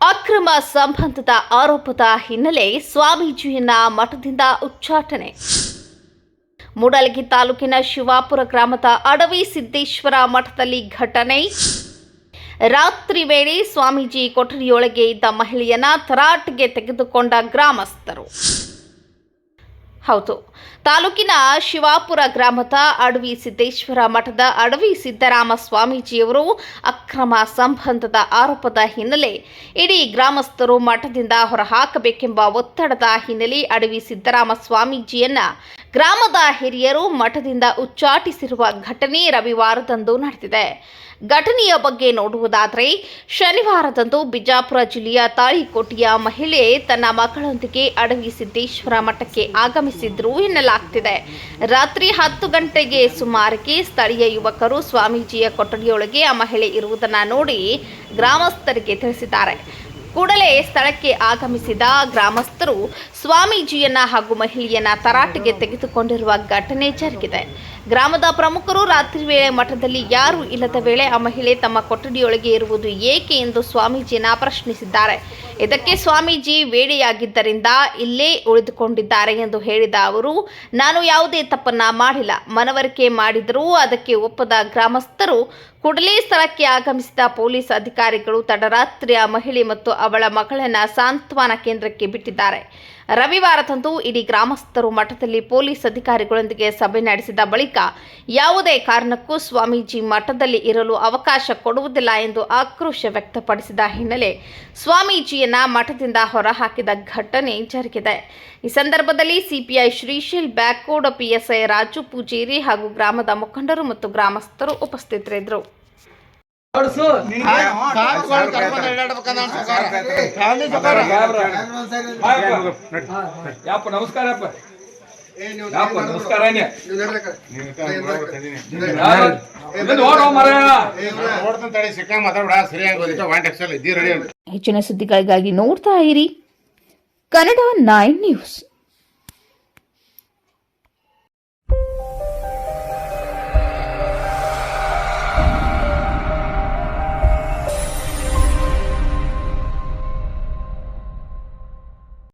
ಅಕ್ರಮ ಸಂಬಂಧದ ಆರೋಪದ ಹಿನ್ನೆಲೆ ಸ್ವಾಮೀಜಿಯನ್ನ ಮಠದಿಂದ ಉಚ್ಚಾಟನೆ. ಮೂಡಲಗಿ ತಾಲೂಕಿನ ಶಿವಾಪುರ ಗ್ರಾಮದ ಅಡವಿ ಸಿದ್ದೇಶ್ವರ ಮಠದಲ್ಲಿ ಘಟನೆ. ರಾತ್ರಿ ವೇಳೆ ಸ್ವಾಮೀಜಿ ಕೊಠಡಿಯೊಳಗೆ ಇದ್ದ ಮಹಿಳೆಯನ್ನ ತರಾಟೆಗೆ ತೆಗೆದುಕೊಂಡ ಗ್ರಾಮಸ್ಥರು. ಹೌದು. ತಾಲೂಕಿನ ಶಿವಾಪುರ ಗ್ರಾಮದ ಅಡವಿ ಸಿದ್ದೇಶ್ವರ ಮಠದ ಅಡವಿ ಸಿದ್ದರಾಮ ಸ್ವಾಮೀಜಿಯವರು ಅಕ್ರಮ ಸಂಬಂಧದ ಆರೋಪದ ಹಿನ್ನೆಲೆ ಇಡೀ ಗ್ರಾಮಸ್ಥರು ಮಠದಿಂದ ಹೊರಹಾಕಬೇಕೆಂಬ ಒತ್ತಡದ ಹಿನ್ನೆಲೆ ಅಡವಿ ಸಿದ್ದರಾಮ ಸ್ವಾಮೀಜಿಯನ್ನ ಗ್ರಾಮದ ಹಿರಿಯರು ಮಠದಿಂದ ಉಚ್ಚಾಟಿಸಿರುವ ಘಟನೆ ರವಿವಾರದಂದು ನಡೆದಿದೆ. ಘಟನೆಯ ಬಗ್ಗೆ ನೋಡುವುದಾದರೆ, ಶನಿವಾರದಂದು ಬಿಜಾಪುರ ಜಿಲ್ಲೆಯ ತಾಳಿಕೋಟೆಯ ಮಹಿಳೆ ತನ್ನ ಮಕ್ಕಳೊಂದಿಗೆ ಅಡವಿ ಸಿದ್ದೇಶ್ವರ ಮಠಕ್ಕೆ ಆಗಮಿಸಿದ್ರು ಎನ್ನಲಾಗ್ತಿದೆ. ರಾತ್ರಿ ಹತ್ತು ಗಂಟೆಗೆ ಸುಮಾರಿಗೆ ಸ್ಥಳೀಯ ಯುವಕರು ಸ್ವಾಮೀಜಿಯ ಕೊಠಡಿಯೊಳಗೆ ಆ ಮಹಿಳೆ ಇರುವುದನ್ನು ನೋಡಿ ಗ್ರಾಮಸ್ಥರಿಗೆ ತಿಳಿಸಿದ್ದಾರೆ. ಕೂಡಲೇ ಸ್ಥಳಕ್ಕೆ ಆಗಮಿಸಿದ ಗ್ರಾಮಸ್ಥರು ಸ್ವಾಮೀಜಿಯನ್ನ ಹಾಗೂ ಮಹಿಳೆಯನ್ನ ತರಾಟೆಗೆ ತೆಗೆದುಕೊಂಡಿರುವ ಘಟನೆ ಜರುಗಿದೆ. ಗ್ರಾಮದ ಪ್ರಮುಖರು ರಾತ್ರಿ ವೇಳೆ ಮಠದಲ್ಲಿ ಯಾರೂ ಇಲ್ಲದ ವೇಳೆ ಆ ಮಹಿಳೆ ತಮ್ಮ ಕೊಠಡಿಯೊಳಗೆ ಇರುವುದು ಏಕೆ ಎಂದು ಸ್ವಾಮೀಜಿಯನ್ನ ಪ್ರಶ್ನಿಸಿದ್ದಾರೆ. ಇದಕ್ಕೆ ಸ್ವಾಮೀಜಿ ವೇಳೆಯಾಗಿದ್ದರಿಂದ ಇಲ್ಲೇ ಉಳಿದುಕೊಂಡಿದ್ದಾರೆ ಎಂದು ಹೇಳಿದ ಅವರು, ನಾನು ಯಾವುದೇ ತಪ್ಪನ್ನ ಮಾಡಿಲ್ಲ. ಮನವರಿಕೆ ಮಾಡಿದರೂ ಅದಕ್ಕೆ ಒಪ್ಪದ ಗ್ರಾಮಸ್ಥರು ಕೂಡಲೇ ಸ್ಥಳಕ್ಕೆ ಆಗಮಿಸಿದ ಪೊಲೀಸ್ ಅಧಿಕಾರಿಗಳು ತಡರಾತ್ರಿ ಆ ಮಹಿಳೆ ಮತ್ತು ಅವಳ ಮಗಳನ್ನ ಸಾಂತ್ವನ ಕೇಂದ್ರಕ್ಕೆ ಬಿಟ್ಟಿದ್ದಾರೆ. ರವಿವಾರದಂದು ಇಡೀ ಗ್ರಾಮಸ್ಥರು ಮಠದಲ್ಲಿ ಪೊಲೀಸ್ ಅಧಿಕಾರಿಗಳೊಂದಿಗೆ ಸಭೆ ನಡೆಸಿದ ಬಳಿಕ ಯಾವುದೇ ಕಾರಣಕ್ಕೂ ಸ್ವಾಮೀಜಿ ಮಠದಲ್ಲಿ ಇರಲು ಅವಕಾಶ ಕೊಡುವುದಿಲ್ಲ ಎಂದು ಆಕ್ರೋಶ ವ್ಯಕ್ತಪಡಿಸಿದ ಹಿನ್ನೆಲೆ ಸ್ವಾಮೀಜಿಯನ್ನ ಮಠದಿಂದ ಹೊರಹಾಕಿದ ಘಟನೆ ಜರುಗಿದೆ. ಈ ಸಂದರ್ಭದಲ್ಲಿ ಸಿಪಿಐ ಶ್ರೀಶೈಲ್ ಬ್ಯಾಕೋಡ್ ಪಿಎಸ್ಐ ರಾಜು ಪೂಜೇರಿ ಹಾಗೂ ಗ್ರಾಮದ ಮುಖಂಡರು ಮತ್ತು ಗ್ರಾಮಸ್ಥರು ಉಪಸ್ಥಿತರಿದ್ದರು. ಯಪ್ಪ ನಮಸ್ಕಾರ ನಮಸ್ಕಾರ ಹೆಚ್ಚಿನ ಸುದ್ದಿಗಳಿಗಾಗಿ ನೋಡ್ತಾ ಇರಿ. Kannada nine news.